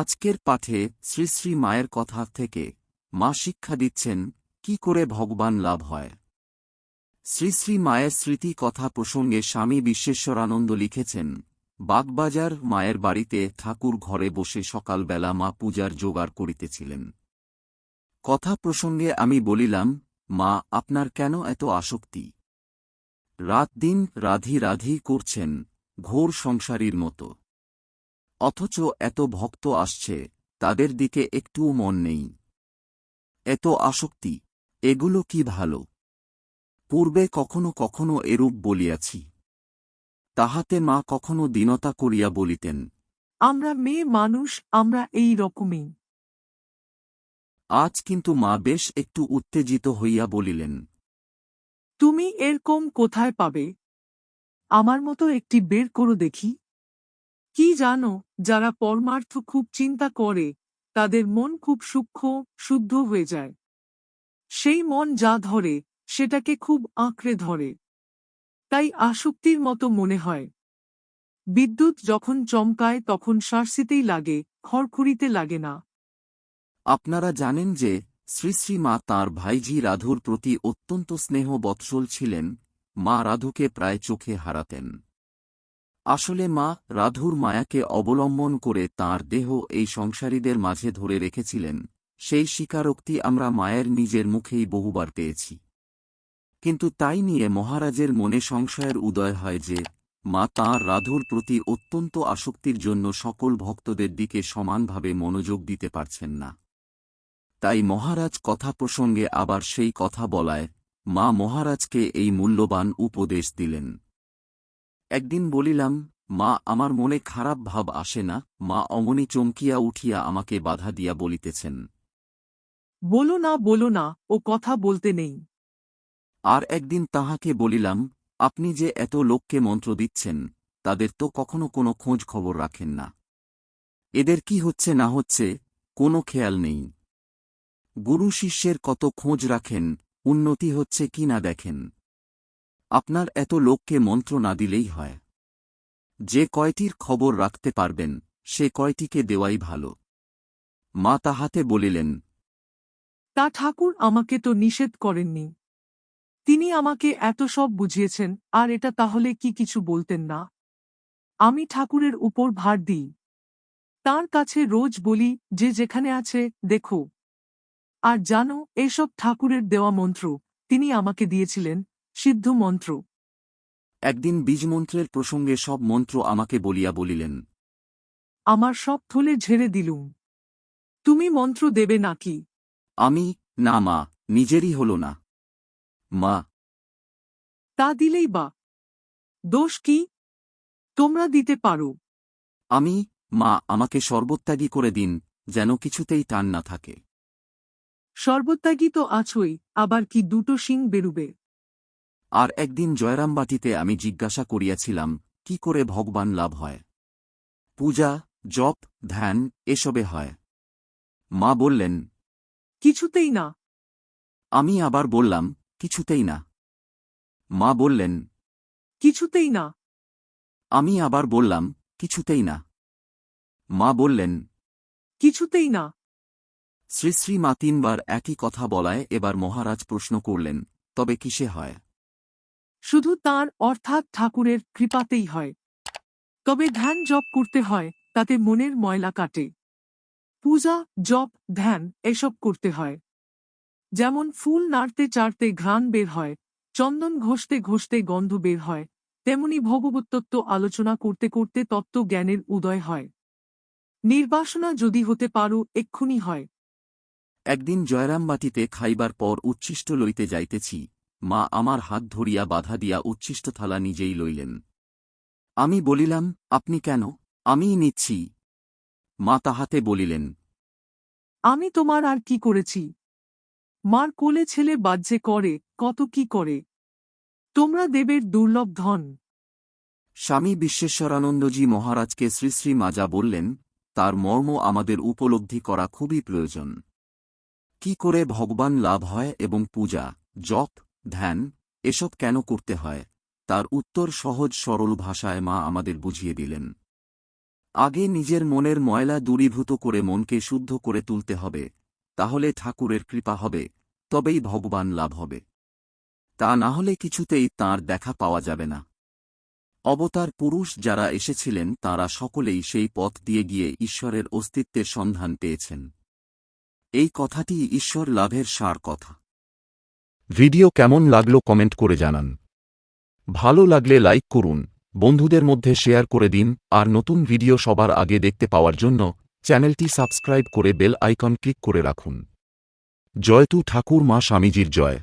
আজকের পাঠে শ্রী শ্রী মায়ের কথা থেকে মা শিক্ষা দিচ্ছেন, কি করে ভগবান লাভ হয়? শ্রী শ্রী মায়ের স্মৃতি কথা প্রসঙ্গে স্বামী বিশ্বেশ্বরানন্দ লিখেছেন, বাগবাজার মায়ের বাড়িতে ঠাকুর ঘরে বসে সকালবেলা মা পূজার জোগাড় করিতেছিলেন। কথা প্রসঙ্গে আমি বলিলাম, মা, আপনার কেন এত আসক্তি? রাত দিন রাধি রাধি করছেন, ঘোর সংসারীর মতো। অথচ এত ভক্ত আসছে তাদের দিকে একটুও মন নেই। এত আসক্তি এগুলো কি ভালো? পূর্বে কখনো কখনো এরূপ বলিয়াছি। তাহাতে মা কখনো দীনতা করিয়া বলিতেন আমরা মেয়ে মানুষ আমরা এই রকমই। আজ কিন্তু মা বেশ একটু উত্তেজিত হইয়া বলিলেন তুমি এরকম কোথায় পাবে? আমার মতো একটি বের করো দেখি। কি জানো, যারা পরমার্থ খুব চিন্তা করে, তাদের মন খুব সূক্ষ্ম, শুদ্ধ হয়ে যায়। সেই মন যা ধরে, সেটাকে খুব আঁকড়ে ধরে। তাই আসক্তির মতো মনে হয়। বিদ্যুৎ যখন চমকায়, তখন শার্সিতেই লাগে, খড়খুড়িতে লাগে না। আপনারা জানেন যে, শ্রী শ্রী মা তাঁর ভাইজি রাধুর প্রতি অত্যন্ত স্নেহ বৎসল ছিলেন, মা রাধুকে প্রায় চোখে হারাতেন। আসলে মা রাধুর মায়াকে অবলম্বন করে তাঁর দেহ এই সংসারীদের মাঝে ধরে রেখেছিলেন। সেই স্বীকারোক্তি আমরা মায়ের নিজের মুখেই বহুবার পেয়েছি। কিন্তু তাই নিয়ে মহারাজের মনে সংশয়ের উদয় হয় যে, মা তাঁর রাধুর প্রতি অত্যন্ত আসক্তির জন্য সকল ভক্তদের দিকে সমানভাবে মনোযোগ দিতে পারছেন না। তাই মহারাজ কথা প্রসঙ্গে আবার সেই কথা বলায়, মা মহারাজকে এই মূল্যবান উপদেশ দিলেন। একদিন বলিলাম মা আমার মনে খারাপ ভাব আসে না। মা অমনি চমকিয়া উঠিয়া আমাকে বাধা দিয়া বলিতেছেন বলো না বলো না ও কথা বলতে নেই। আর একদিন তাহাকে বলিলাম আপনি যে এত লোককে মন্ত্র দিচ্ছেন তাদের তো কখনো কোনো খোঁজ খবর রাখেন না। এদের কি হচ্ছে না হচ্ছে কোনো খেয়াল নেই। গুরু শিষ্যের কত খোঁজ রাখেন উন্নতি হচ্ছে কি না দেখেন। আপনার এত লোককে মন্ত্র না দিলেই হয়। যে কয়টির খবর রাখতে পারবেন, সে কয়টিকে দেওয়াই ভালো। মা তাহাতে বলিলেন, তা ঠাকুর আমাকে তো নিষেধ করেননি। তিনি আমাকে এত সব বুঝিয়েছেন, আর এটা তাহলে কি কিছু বলতেন না? আমি ঠাকুরের উপর ভার দিই। তার কাছে রোজ বলি, যে যেখানে আছে, দেখো। আর জানো, এসব ঠাকুরের দেওয়া মন্ত্র, তিনি আমাকে দিয়েছিলেন সিদ্ধ মন্ত্র। একদিন বীজমন্ত্রের প্রসঙ্গে সব মন্ত্র আমাকে বলিয়া বলিলেন আমার সব থলে ঝেড়ে দিলুম। তুমি মন্ত্র দেবে নাকি? আমি না মা নিজেরই হল না। মা। তা দিলেই বা। দোষ কি? তোমরা দিতে পারো। আমি মা আমাকে সর্বত্যাগী করে দিন যেন কিছুতেই টান না থাকে। সর্বত্যাগী তো আছই আবার কি দুটো শিং বেরুবে? আর একদিন জয়রামবাটিতে আমি জিজ্ঞাসা করিয়াছিলাম কি করে ভগবান লাভ হয়? পূজা জপ ধ্যান এসবে হয়। মা বললেন কিছুতেই না। আমি আবার বললাম কিছুতেই না। মা বললেন কিছুতেই না। আমি আবার বললাম কিছুতেই না। মা বললেন কিছুতেই না। শ্রী শ্রী মা তিনবার একই কথা বলায় এবার মহারাজ প্রশ্ন করলেন তবে কিসে হয়? শুধু তার, অর্থাৎ ঠাকুরের কৃপাতেই হয়। তবে ধ্যান জপ করতে হয়, তাতে মনের ময়লা কাটে। পূজা, জপ, ধ্যান এসব করতে হয়। যেমন ফুল নাড়তে চাড়তে ঘ্রাণ বের হয়, চন্দন ঘষতে ঘষতে গন্ধ বের হয়, তেমনি ভগবতত্ত্ব আলোচনা করতে করতে তত্ত্ব জ্ঞানের উদয় হয়। নির্বাসনা যদি হতে পারো, এক্ষুনি হয়। একদিন জয়রামবাটিতে খাইবার পর উচ্ছিষ্ট লইতে যাইতেছি। মা আমার হাত ধরিয়া বাধা দিয়া উচ্ছিষ্ট থালা নিজেই লইলেন। আমি বলিলাম আপনি কেন? আমিই নিচ্ছি। মা তাহাতে বলিলেন আমি তোমার আর কি করেছি? মার কোলে ছেলে বাজ্যে করে কত কি করে? তোমরা দেবের দুর্লভ ধন। স্বামী বিশ্বেশ্বরানন্দজি মহারাজকে শ্রী শ্রী মাজা বললেন তার মর্ম আমাদের উপলব্ধি করা খুবই প্রয়োজন। কি করে ভগবান লাভ হয় এবং পূজা জপ ধ্যান, এসব কেন করতে হয়? তার উত্তর সহজ সরল ভাষায় মা আমাদের বুঝিয়ে দিলেন। আগে নিজের মনের ময়লা দূরীভূত করে মনকে শুদ্ধ করে তুলতে হবে, তাহলে ঠাকুরের কৃপা হবে, তবেই ভগবান লাভ হবে। তা না হলে কিছুতেই তাঁর দেখা পাওয়া যাবে না। অবতার পুরুষ যারা এসেছিলেন, তারা সকলেই সেই পথ দিয়ে গিয়ে ঈশ্বরের অস্তিত্বের সন্ধান পেয়েছেন। এই কথাটি ঈশ্বর লাভের সার কথা। ভিডিও কেমন লাগল কমেন্ট করে জানান। ভালো লাগলে লাইক করুন, বন্ধুদের মধ্যে শেয়ার করে দিন, আর নতুন ভিডিও সবার আগে দেখতে পাওয়ার জন্য চ্যানেলটি সাবস্ক্রাইব করে বেল আইকন ক্লিক করে রাখুন। জয়তু ঠাকুর মা স্বামীজির জয়।